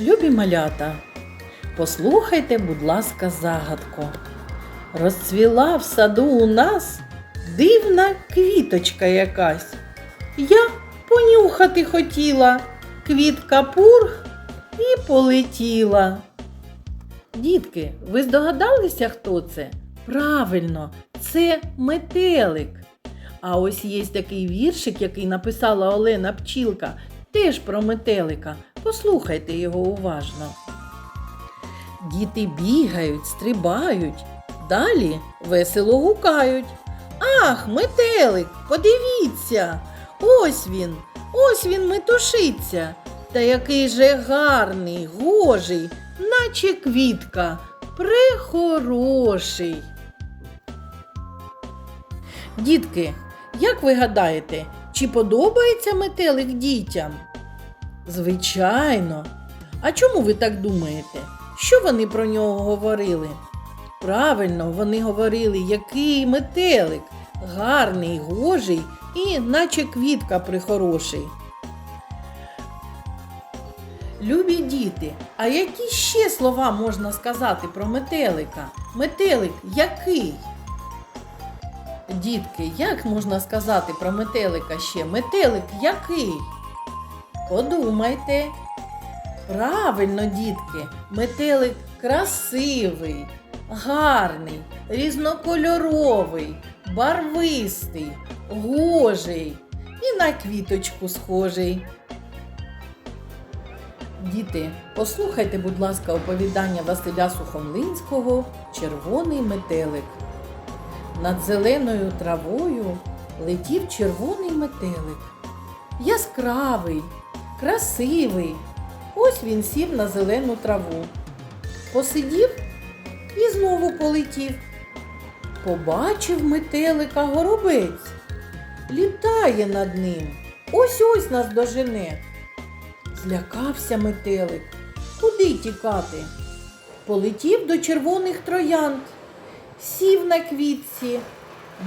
Любі малята, послухайте, будь ласка, загадку. Розцвіла в саду у нас дивна квіточка якась. Я понюхати хотіла, квітка пурх і полетіла. Дітки, ви здогадалися, хто це? Правильно, це метелик. А ось є такий віршик, який написала Олена Пчілка, теж про метелика. Послухайте його уважно. Діти бігають, стрибають, далі весело гукають. Ах, метелик, подивіться! Ось він, ось він метушиться. Та який же гарний, гожий, наче квітка, прехороший. Дітки, як ви гадаєте, чи подобається метелик дітям? Звичайно. А чому ви так думаєте? Що вони про нього говорили? Правильно, вони говорили, який метелик, гарний, гожий і наче квітка прихороший. Любі діти, а які ще слова можна сказати про метелика? Метелик який? Дітки, як можна сказати про метелика ще? Метелик який? Подумайте. Правильно, дітки, метелик красивий, гарний, різнокольоровий, барвистий, гожий і на квіточку схожий. Діти, послухайте, будь ласка, оповідання Василя Сухомлинського Червоний метелик. Над зеленою травою летів червоний метелик. Яскравий, красивий. Ось він сів на зелену траву. Посидів і знову полетів. Побачив метелика горобець. Літає над ним. Ось ось нас дожене. Злякався метелик. Куди тікати? Полетів до червоних троянд, сів на квітці.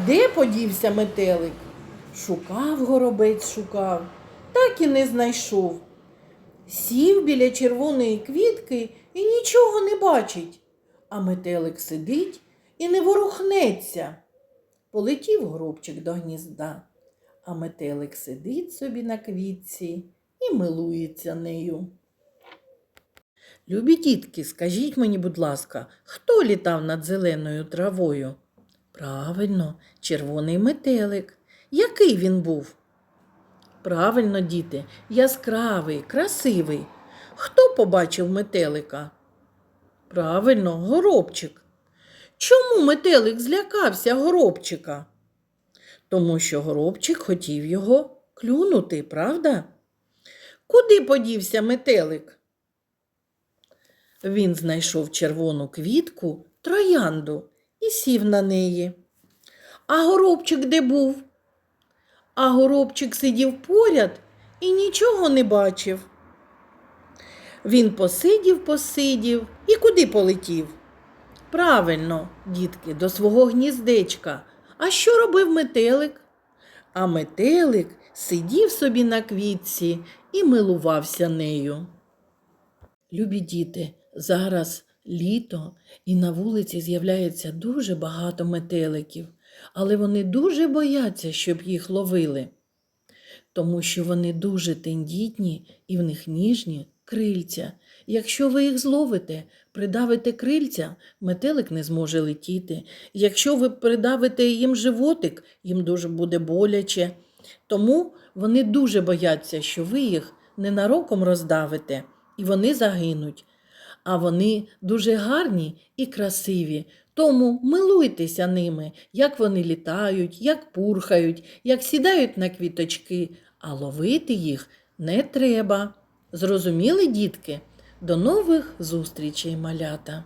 Де подівся метелик? Шукав горобець, шукав, так і не знайшов. Сів біля червоної квітки і нічого не бачить. А метелик сидить і не ворухнеться. Полетів горобчик до гнізда, а метелик сидить собі на квітці і милується нею. Любі дітки, скажіть мені, будь ласка, хто літав над зеленою травою? Правильно, червоний метелик. Який він був? Правильно, діти, яскравий, красивий. Хто побачив метелика? Правильно, горобчик. Чому метелик злякався горобчика? Тому що горобчик хотів його клюнути, правда? Куди подівся метелик? Він знайшов червону квітку, троянду і сів на неї. А горобчик де був? А горобчик сидів поряд і нічого не бачив. Він посидів, посидів і куди полетів? Правильно, дітки, до свого гніздечка. А що робив метелик? А метелик сидів собі на квітці і милувався нею. Любі діти, зараз літо і на вулиці з'являється дуже багато метеликів, але вони дуже бояться, щоб їх ловили, тому що вони дуже тендітні і в них ніжні крильця. Якщо ви їх зловите, придавите крильця, метелик не зможе летіти. Якщо ви придавите їм животик, їм дуже буде боляче. Тому вони дуже бояться, що ви їх ненароком роздавите, і вони загинуть. А вони дуже гарні і красиві. Тому милуйтеся ними, як вони літають, як пурхають, як сідають на квіточки, а ловити їх не треба. Зрозуміли, дітки? До нових зустрічей, малята!